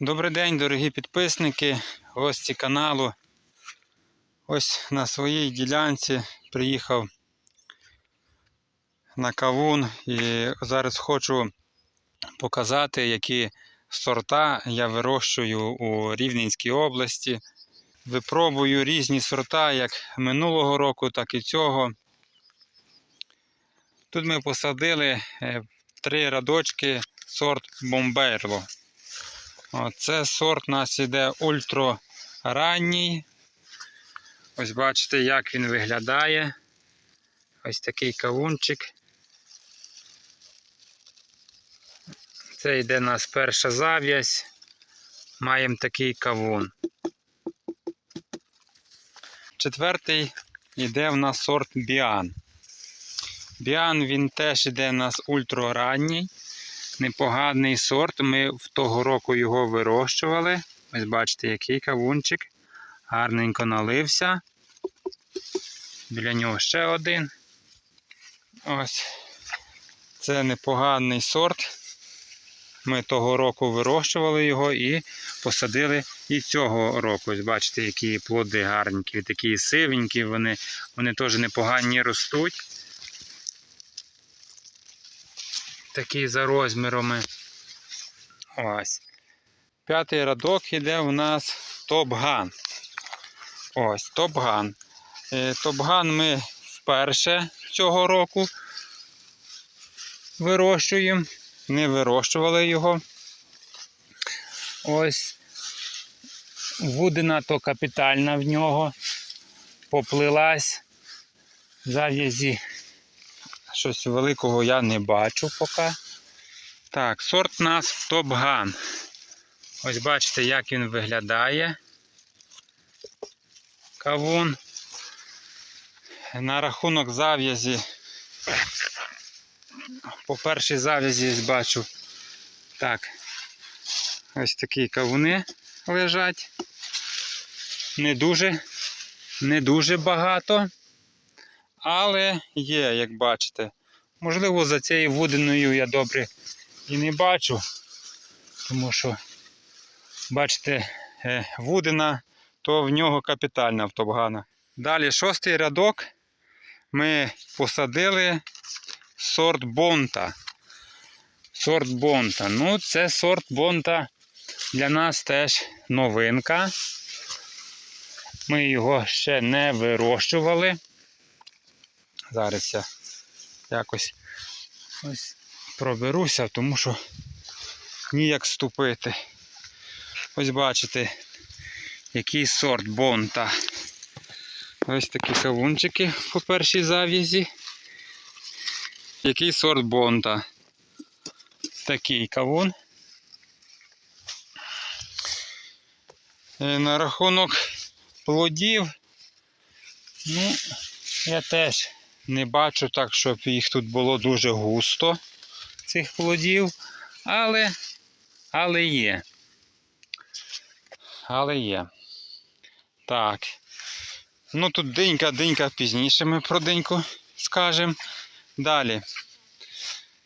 Добрий день, дорогі підписники, гості каналу. Ось на своїй ділянці приїхав на кавун і зараз хочу показати, які сорта я вирощую у Рівненській області. Випробую різні сорта як минулого року, так і цього. Тут ми посадили е, три радочки сорт Бомберло. Це сорт у нас іде ультраранній. Ось бачите, як він виглядає. Ось такий кавунчик. Це йде у нас перша зав'язь. Маємо такий кавун. Четвертий йде в нас сорт Біан. Біан він теж йде у нас ультраранній непоганий сорт. Ми в того року його вирощували. Ось бачите, який кавунчик. Гарненько налився. Біля нього ще один. Ось. Це непоганий сорт. Ми того року вирощували його і посадили і цього року. Ось бачите, які плоди гарненькі, такі сивенькі, вони, вони теж непогані ростуть. Такі за розмірами. Ось. П'ятий радок іде у нас Топган. Ось, Топган. Топган ми вперше цього року вирощуємо. Не вирощували його. Ось. Вудина то капітальна в нього. Поплилась. Зав'язі Щось великого я не бачу поки. Так, сорт у нас Топган. Ось бачите, як він виглядає. Кавун. На рахунок зав'язі. По першій зав'язі бачу. Так. Ось такі кавуни лежать. Не дуже, не дуже багато. Але є, як бачите. Можливо, за цією водиною я добре і не бачу, тому що, бачите, вудина, то в нього капітальна автобгана. Далі шостий рядок ми посадили сорт Бонта. Сорт Бонта. Ну, це сорт Бонта для нас теж новинка. Ми його ще не вирощували. Зараз я якось ось проберуся, тому що ніяк ступити. Ось бачите, який сорт бонта. Ось такі кавунчики по першій зав'язі. Який сорт бонта. Такий кавун. Е, На рахунок плодів, ну, я теж не бачу так, щоб їх тут було дуже густо, цих плодів, але, але є. Але є. Так. Ну тут денька, денька пізніше ми про деньку скажемо. Далі.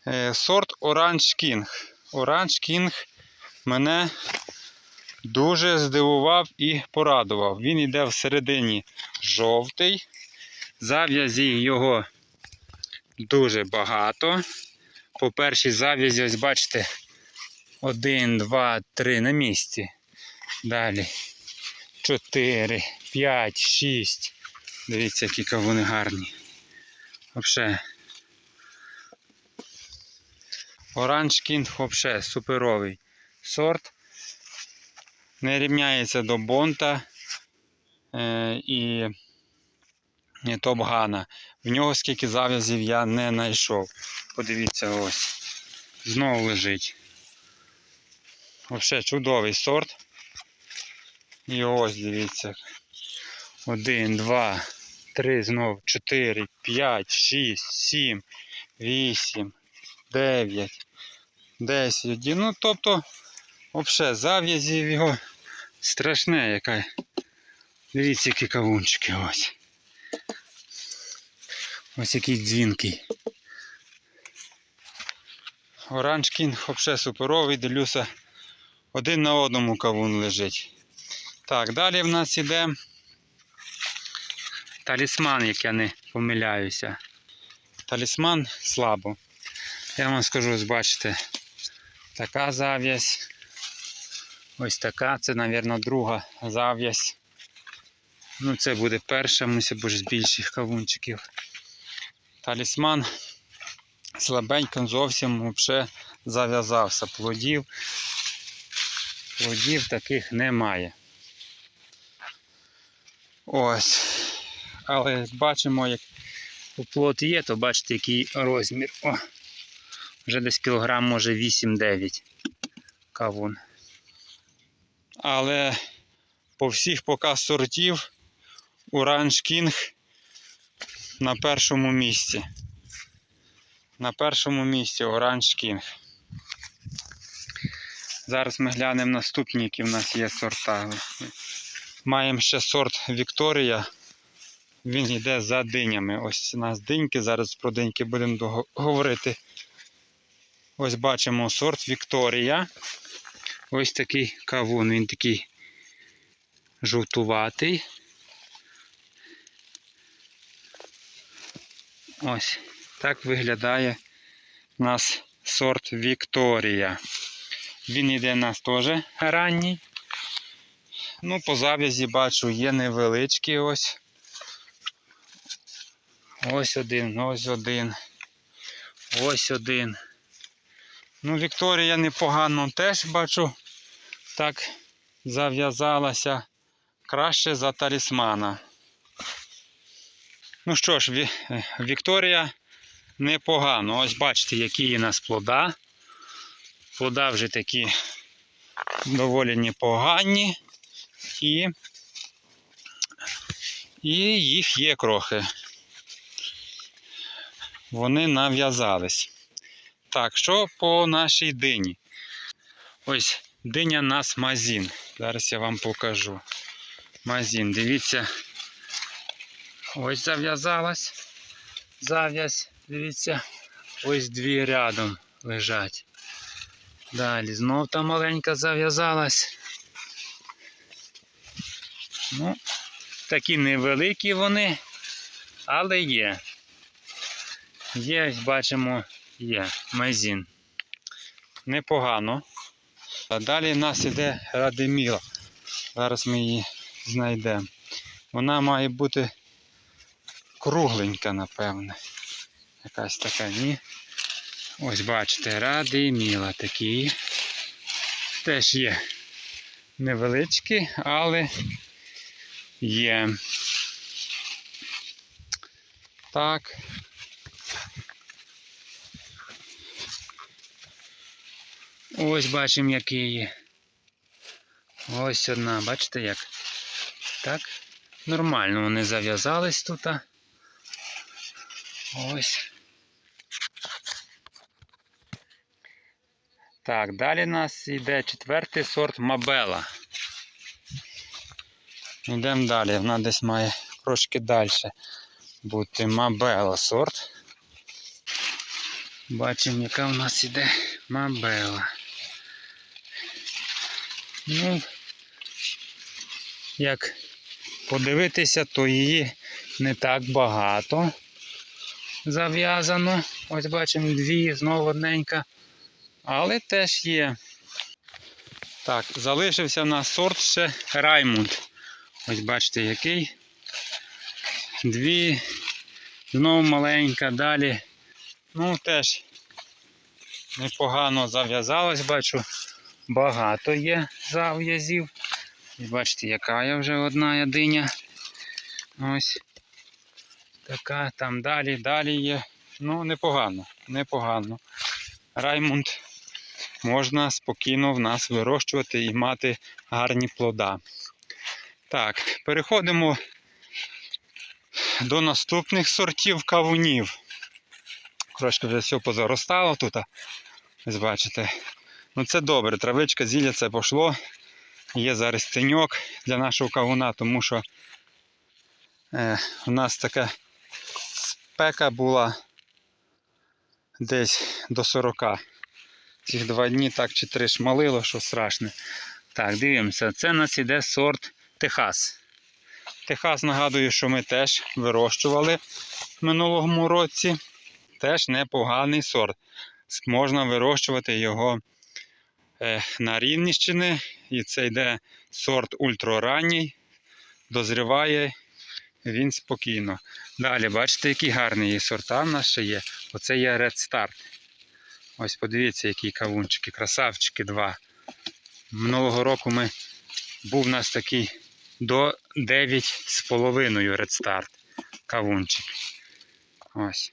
Е, сорт Orange King. Orange King мене дуже здивував і порадував. Він йде всередині жовтий. Зав'язі його дуже багато. По першій зав'язі, ось бачите, один, два, три на місці. Далі 4, 5, 6. Дивіться, які вони гарні. Взагалі. Оранж Кінг взагалі суперовий сорт. Не рівняється до бонта. Е, і Топгана. В нього скільки зав'язів я не знайшов. Подивіться ось. Знову лежить. Взагалі чудовий сорт. І ось дивіться. Один, два, три, знов, чотири, п'ять, шість, сім, вісім, дев'ять, десять. Ну, тобто, взагалі, зав'язів його страшне яка. Дивіться, які кавунчики ось. Ось який дзвінкий. Оранж кінг взагалі суперовий, дивлюся Один на одному кавун лежить. Так, далі в нас іде талісман, як я не помиляюся. Талісман слабо. Я вам скажу, ось бачите, така зав'язь. Ось така, це, мабуть, друга зав'язь. Ну, це буде перша, мусить бути з більших кавунчиків. Талісман слабенько зовсім взагалі зав'язався. Плодів. Плодів таких немає. Ось. Але бачимо, як плод є, то бачите, який розмір. О, вже десь кілограм, може 8-9 кавун. Але по всіх поки сортів Orange King на першому місці. На першому місці Orange King. Зараз ми глянемо наступні, які в нас є сорта. Маємо ще сорт Вікторія. Він йде за динями. Ось у нас диньки. Зараз про диньки будемо говорити. Ось бачимо сорт Вікторія. Ось такий кавун. Він такий жовтуватий. Ось так виглядає у нас сорт Вікторія. Він йде у нас теж ранній. Ну, по зав'язі бачу, є невеличкі ось. Ось один, ось один. Ось один. Ну, Вікторія непогано теж бачу. Так зав'язалася краще за талісмана. Ну що ж, Вікторія непогано. Ось бачите, які у нас плода. Плода вже такі доволі непогані. І, і їх є крохи. Вони нав'язались. Так, що по нашій дині? Ось диня нас мазін. Зараз я вам покажу. Мазін, дивіться. Ось зав'язалась. Зав'язь, дивіться. Ось дві рядом лежать. Далі знов та маленька зав'язалась. Ну, такі невеликі вони, але є. Є, бачимо, є мезін. Непогано. А далі в нас іде радиміла. Зараз ми її знайдемо. Вона має бути кругленька, напевне. Якась така, ні. Ось бачите, радиміла такі. Теж є невеличкі, але є. Так. Ось бачимо, які є. Ось одна, бачите як? Так. Нормально вони зав'язались тут. Ось. Так, далі у нас йде четвертий сорт Мабела. Йдемо далі, вона десь має трошки далі бути Мабела сорт. Бачимо, яка в нас іде Мабела. Ну, як подивитися, то її не так багато зав'язано. Ось бачимо дві, знову одненька. Але теж є. Так, залишився в нас сорт ще Раймунд. Ось бачите, який. Дві, знову маленька, далі. Ну, теж непогано зав'язалось, бачу. Багато є зав'язів. Бачите, яка я вже одна ядиня. Ось. Така, там далі, далі є. Ну, непогано, непогано. Раймунд можна спокійно в нас вирощувати і мати гарні плода. Так, переходимо до наступних сортів кавунів. Трошки вже все позаростало тут. Ось бачите. Ну це добре, травичка зілля це пішло. Є зараз теньок для нашого кавуна, тому що е, у нас така спека була десь до 40 Цих два дні так чи три шмалило, що страшне. Так, дивимося. Це у нас іде сорт Техас. Техас нагадую, що ми теж вирощували в минулому році. Теж непоганий сорт. Можна вирощувати його е, на Рівненщині. І це йде сорт ультраранній. Дозріває він спокійно. Далі, бачите, які гарні сорта в нас ще є. Оце є Red Start. Ось подивіться, які кавунчики, красавчики два. Минулого року ми, був у нас такий до 9,5 Red Start кавунчик. Ось.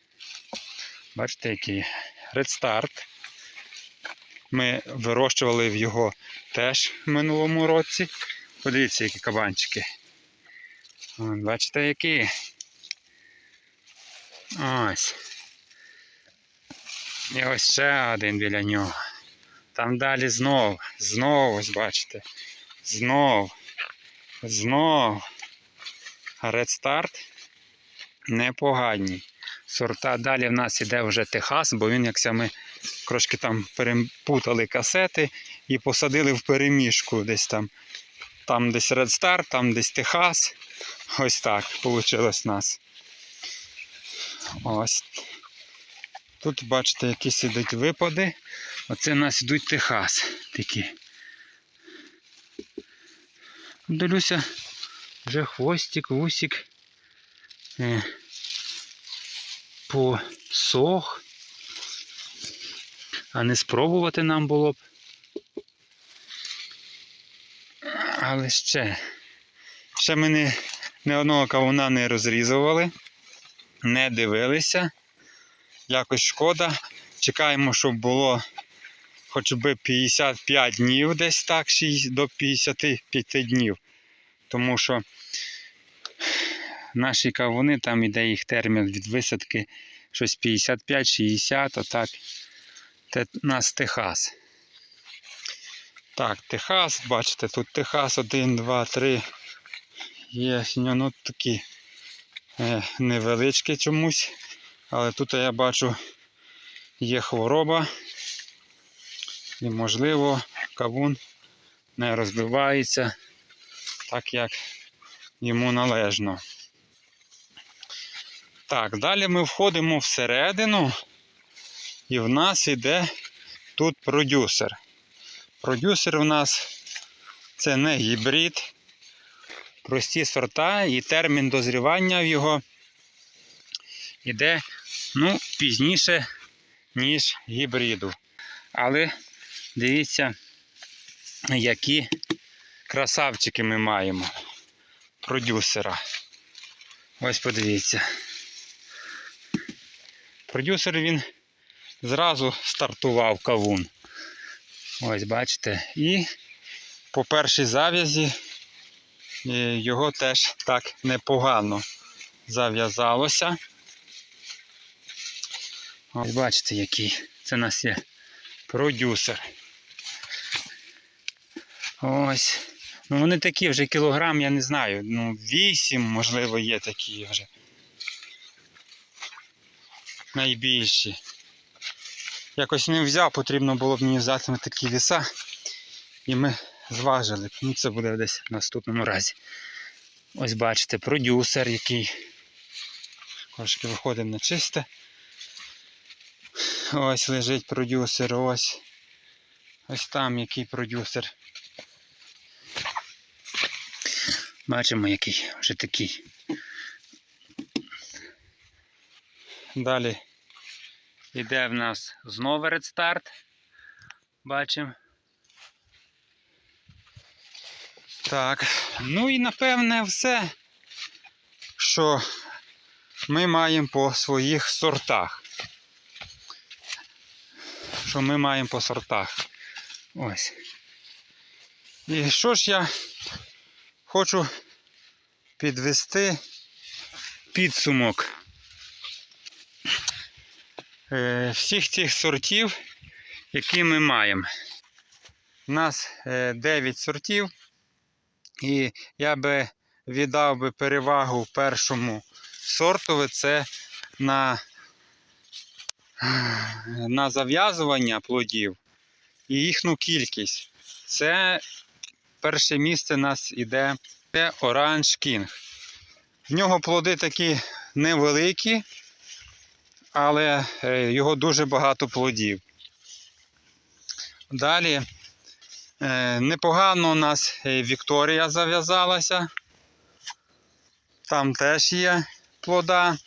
Бачите, який Red Start. Ми вирощували в його теж в минулому році. Подивіться, які кабанчики. От, бачите, які. Ось. І ось ще один біля нього. Там далі знов, знов, ось бачите. Знов. Знов. Start непогані. Сорта далі в нас іде вже Техас, бо він, якся ми трошки там перепутали касети і посадили в переміжку десь там. Там десь Star, там десь Техас. Ось так вийшло в нас. Ось. Тут, бачите, якісь ідуть випади. Оце в нас йдуть Техас такі. Дивлюся, вже хвостик, вусик. Е, посох. А не спробувати нам було б. Але ще. Ще ми не, не одного кавуна не розрізували, не дивилися. Якось шкода. Чекаємо, щоб було хоч би 55 днів, десь так, до 55 днів. Тому що наші кавуни, там іде їх термін від висадки щось 55-60, отак. Це у нас Техас. Так, Техас, бачите, тут Техас 1, 2, 3. Є ну, такі е, невеличкі чомусь. Але тут я бачу є хвороба. І можливо кавун не розбивається так, як йому належно. Так, далі ми входимо всередину, і в нас іде тут продюсер. Продюсер у нас це не гібрид, прості сорта і термін дозрівання в його йде ну, пізніше, ніж гібриду. Але дивіться, які красавчики ми маємо продюсера. Ось подивіться. Продюсер він зразу стартував кавун. Ось бачите. І по першій зав'язі його теж так непогано зав'язалося. Ось бачите, який. Це у нас є продюсер. Ось. Ну вони такі вже кілограм, я не знаю. Ну, 8, можливо, є такі вже. Найбільші. Якось не взяв, потрібно було б мені взяти такі віса. І ми зважили. Ну, це буде десь в наступному разі. Ось бачите, продюсер, який трошки виходимо на чисте. Ось лежить продюсер, ось. Ось там який продюсер. Бачимо, який вже такий. Далі йде в нас знову редстарт. Бачимо. Так, ну і напевне все, що ми маємо по своїх сортах. Що ми маємо по сортах. Ось. І що ж я хочу підвести підсумок е, всіх цих сортів, які ми маємо. У нас е, 9 сортів, і я би віддав би перевагу першому сортові це на, на зав'язування плодів і їхню кількість. Це перше місце у нас іде це Orange King. В нього плоди такі невеликі, але е, його дуже багато плодів. Далі непогано у нас е, Вікторія зав'язалася. Там теж є плода.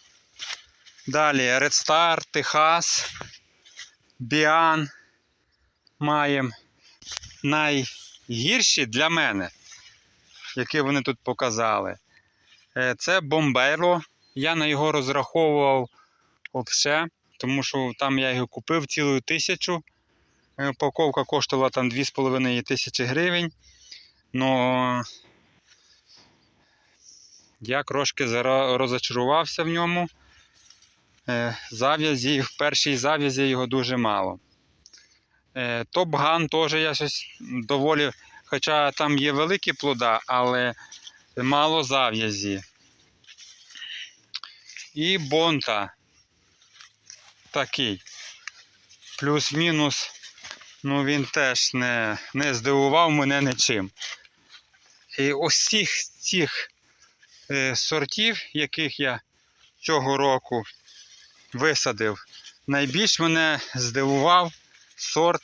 Далі Star, Техас, Біан маємо. Найгірші для мене, які вони тут показали. Е, Це Бомбейло. Я на його розраховував взагалі, тому що там я його купив цілу тисячу. Е, Упаковка коштувала там 2,5 тисячі гривень. Но я трошки розочарувався в ньому. Е, Зав'язі, в першій зав'язі його дуже мало. Е, Топ-ган теж я щось доволі, хоча там є великі плода, але мало зав'язі. І бонта такий. Плюс-мінус, ну він теж не, не здивував мене нічим. І ось цих цих е, сортів, яких я цього року висадив, найбільш мене здивував сорт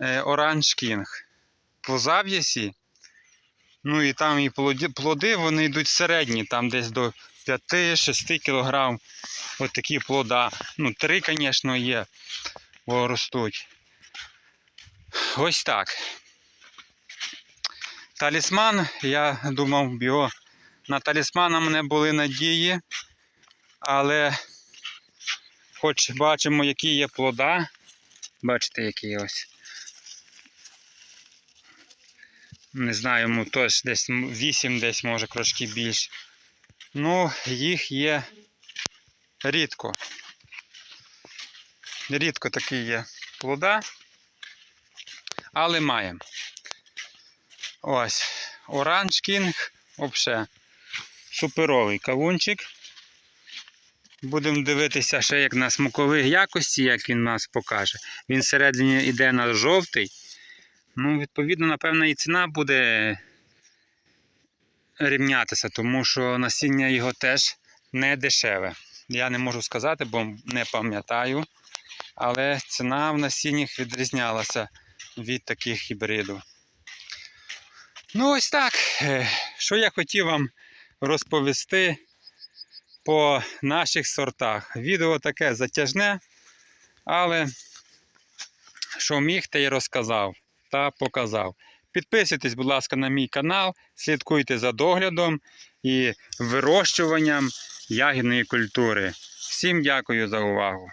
е, Orange King. По зав'язі, ну і там і плоди, плоди вони йдуть середні, там десь до 5-6 кг. Ось такі плода. Ну, 3, звісно, є, бо ростуть. Ось так. Талісман, я думав, його на талісмана мене були надії, але хоч бачимо, які є плода. Бачите, які ось. Не знаю, йому теж десь 8, десь може трошки більше. Ну, їх є рідко. Рідко такі є плода, але маємо. Ось. Orange King, взагалі, суперовий кавунчик. Будемо дивитися ще як на смакових якості, як він нас покаже. Він всередині йде на жовтий. Ну, відповідно, напевно, і ціна буде рівнятися, тому що насіння його теж не дешеве. Я не можу сказати, бо не пам'ятаю. Але ціна в насіннях відрізнялася від таких гібридів. Ну, ось так. Е, Що я хотів вам розповісти по наших сортах. Відео таке затяжне, але що міг, те й розказав та показав. Підписуйтесь, будь ласка, на мій канал, слідкуйте за доглядом і вирощуванням ягідної культури. Всім дякую за увагу!